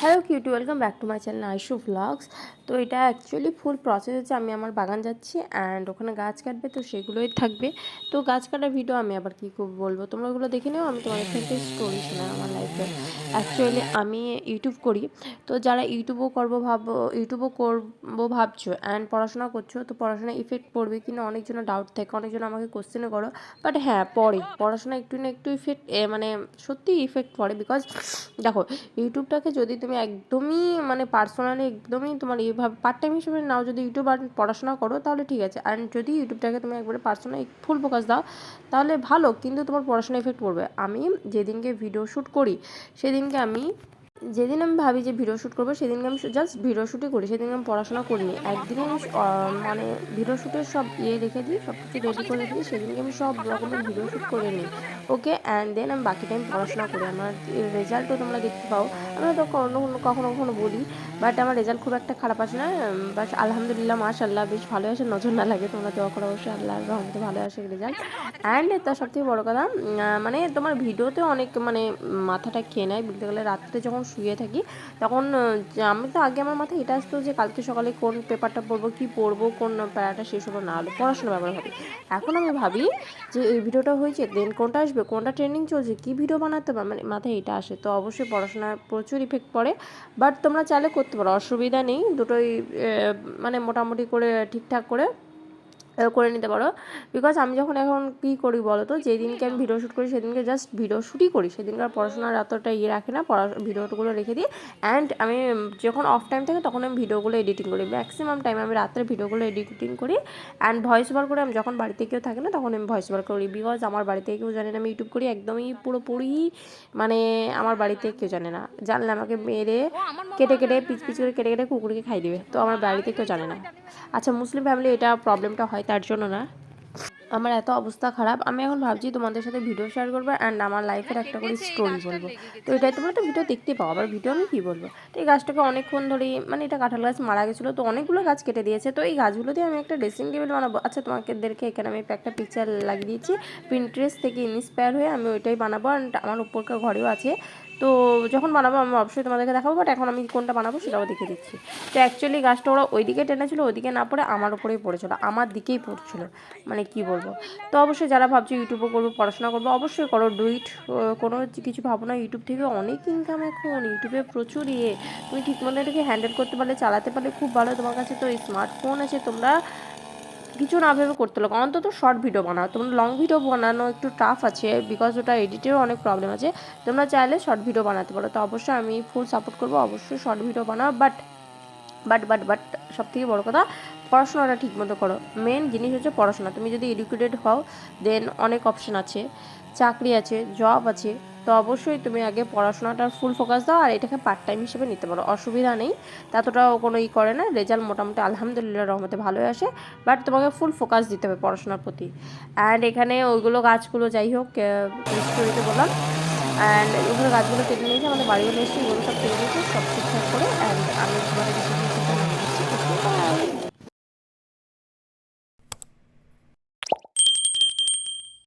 hello cutie welcome back to my channel Aishu vlogs তো এটা actually ফুল process হচ্ছে, আমি আমার বাগান যাচ্ছি অ্যান্ড ওখানে গাছ কাটবে, তো সেগুলোই থাকবে। তো গাছ কাটার ভিডিও আমি আবার কী বলব? তোমরা ওগুলো দেখে নিও, আমি তোমাদের থেকে স্টোরি শোনাই আমার লাইফে অ্যাকচুয়ালি আমি ইউটিউব করি। তো যারা ইউটিউবও করব ভাবো ইউটিউবও করব ভাবছ অ্যান্ড পড়াশোনা করছ, তো পড়াশোনা ইফেক্ট পড়বে কিনা অনেকজনের ডাউট থাকে, অনেকজন আমাকে কোশ্চেনও করো। বাট হ্যাঁ পড়ে। পড়াশোনা একটু না একটু ইফেক্ট মানে সত্যি ইফেক্ট পড়ে বিকজ দেখো ইউটিউবটাকে যদি তুমি একদমই মানে পার্সোনালি একদমই তোমার এইভাবে পার্ট টাইম হিসেবে নাও যদি ইউটিউব আর পড়াশোনা করো, তাহলে ঠিক আছে। আর যদি ইউটিউবটাকে তুমি একবারে পার্সোনাল ফুল ফোকাস দাও, তাহলে ভালো, কিন্তু তোমার পড়াশোনা এফেক্ট পড়বে। আমি যেদিনকে ভিডিও শ্যুট করি, সেদিনকে আমি, যেদিন আমি ভাবি যে ভিডিও শ্যুট করব, সেদিনকে আমি জাস্ট ভিডিও শ্যুটই করি। সেদিন আমি পড়াশোনা করিনি। একদিন আমি মানে ভিডিও শ্যুটের সব ইয়ে রেখে দিই সব কিছু রেডি করে দিই, সেদিনকে আমি সব রকমের ভিডিও শ্যুট করে নিই। ওকে অ্যান্ড দেন আমি বাকি টাইম পড়াশোনা করি। আমার রেজাল্টও তোমরা দেখতে পাও। আমি হয়তো কখনো কখনো কখনো বলি বাট আমার রেজাল্ট খুব একটা খারাপ আসে না বাট আলহামদুলিল্লাহ মাশাল্লাহ বেশ ভালো আসে, নজর না লাগে তোমরা দোয়া করো অবশ্যই আল্লাহর রহমতে ভালো আসে রেজাল্ট অ্যান্ড তার সব থেকে বড়ো কথা মানে তোমার ভিডিওতে অনেক মানে মাথাটা খেয়ে নেয়, বলতে গেলে রাত্রে যখন শুয়ে থাকি, তখন আমি তো আগে আমার মাথায় এটা আসতো যে কালকে সকালে কোন পেপারটা পড়ব, কি পড়ব, কোন প্যারাটা শেষ হলো না হলো, পড়াশোনার ব্যাপারে হবে এখন আমি ভাবি যে এই ভিডিওটা হয়েছে দেন কোনটা আসবে, কোনটা ট্রেনিং চলছে, কি ভিডিও বানাতে মানে মাথায় এটা আসে, তো অবশ্যই পড়াশোনার প্রচুর ইফেক্ট পড়ে বাট তোমরা চাইলে করতে পারো, অসুবিধা নেই। দুটোই মানে মোটামুটি করে ঠিকঠাক করে করে নিতে পারো। বিকজ আমি যখন এখন কী করি বলো তো? যেদিনকে আমি ভিডিও শ্যুট করি, সেদিনকে জাস্ট ভিডিও শ্যুটই করি। সেদিনকার পড়াশোনার এতটা ইয়ে রাখি না, পড়া ভিডিওগুলো রেখে দিই। অ্যান্ড আমি যখন অফ টাইম থাকে, তখন আমি ভিডিওগুলো এডিটিং করি। ম্যাক্সিমাম টাইম আমি রাত্রে ভিডিওগুলো এডিটিং করি। অ্যান্ড ভয়েস ওভার করে আমি যখন বাড়িতে কেউ থাকে না, তখন আমি ভয়েস ওভার করি। বিকজ আমার বাড়িতে কেউ জানে না, আমি ইউটিউব করি, একদমই পুরোপুরি মানে আমার বাড়িতে কেউ জানে না। জানলে আমাকে মেরে কেটে কেটে, পিচ পিচ করে কেটে কেটে কুকুরকে খাই দিবে। তো আমার বাড়িতে কেউ জানে না। আচ্ছা মুসলিম ফ্যামিলি এটা প্রবলেমটা হয় তার জন্য না। আমার এত অবস্থা খারাপ আমি এখন ভাবছি তোমাদের সাথে ভিডিও শেয়ার করব অ্যান্ড আমার লাইফের একটা করে স্টোরি বলব। তো এটাই তোমরা তো ভিডিও দেখতে পাও আবার ভিডিও আমি কী বলব? তো এই গাছটাকে অনেকক্ষণ ধরেই মানে এটা কাঁঠাল গাছ মারা গেছিল তো অনেকগুলো গাছ কেটে দিয়েছে। তো এই গাছগুলো দিয়ে আমি একটা ড্রেসিং টেবিল বানাবো। আচ্ছা তোমাদেরকে এখানে আমি একটা পিকচার লাগিয়ে দিয়েছি। প্রিন্টারেস্ট থেকে ইন্সপায়ার হয়ে আমি ওইটাই বানাবো অ্যান্ড আমার উপরকার ঘরেও আছে। তো যখন বানাবো আমি অবশ্যই তোমাদেরকে দেখাবো বাট এখন আমি কোনটা বানাবো সেটাও দেখে দিচ্ছি। তো অ্যাকচুয়ালি গাছটা ওরা ওইদিকে টেনেছিল, ওইদিকে না পড়ে আমার উপরেই পড়েছিল, আমার দিকেই পড়ছিল। মানে কি বলব? তো অবশ্যই যারা ভাবছ ইউটিউবও করব, পড়াশোনা করব, অবশ্যই করো ডুইট কোনো কিছু ভাবো না। ইউটিউব থেকে অনেক ইনকাম এখন, ইউটিউবে প্রচুর ইয়ে। তুমি ঠিক মতো এটাকে হ্যান্ডেল করতে পারলে, চালাতে পারলে, খুব ভালো। তোমার কাছে তো এই স্মার্টফোন আছে, তোমরা কিছু না ভেবে করতে লাগো অন্তত শর্ট ভিডিও বানাও। তোমরা লং ভিডিও বানানো একটু টাফ আছে বিকজ ওটা এডিটেরও অনেক প্রবলেম আছে। তোমরা চাইলে শর্ট ভিডিও বানাতে পারো। তো অবশ্যই আমি ফুল সাপোর্ট করব। অবশ্যই শর্ট ভিডিও বানাও। বাট বাট বাট বাট সব থেকে বড়ো কথা, পড়াশোনাটা ঠিক মতো করো। মেন জিনিস হচ্ছে পড়াশোনা। তুমি যদি এডুকেটেড হও দেন অনেক অপশন আছে। চাকরি আছে জব আছে। তো অবশ্যই তুমি আগে পড়াশোনাটার ফুল ফোকাস দাও আর এটাকে পার্ট টাইম হিসেবে নিতে পারো। অসুবিধা নেই ততটাও কোনো ই করে না রেজাল্ট মোটামুটি আলহামদুলিল্লাহ রহমতে ভালোই আসে বাট তোমাকে ফুল ফোকাস দিতে হবে পড়াশোনার প্রতি। অ্যান্ড এখানে ওইগুলো গাছগুলো যাই হোক স্টোরিতে বললাম অ্যান্ড ওগুলো গাছগুলো কেটে নিয়েছে আমাদের বাড়িও নিয়ে এসেছি ওগুলো সব কেটে নিয়েছে সব ঠিকঠাক করে অ্যান্ড আমি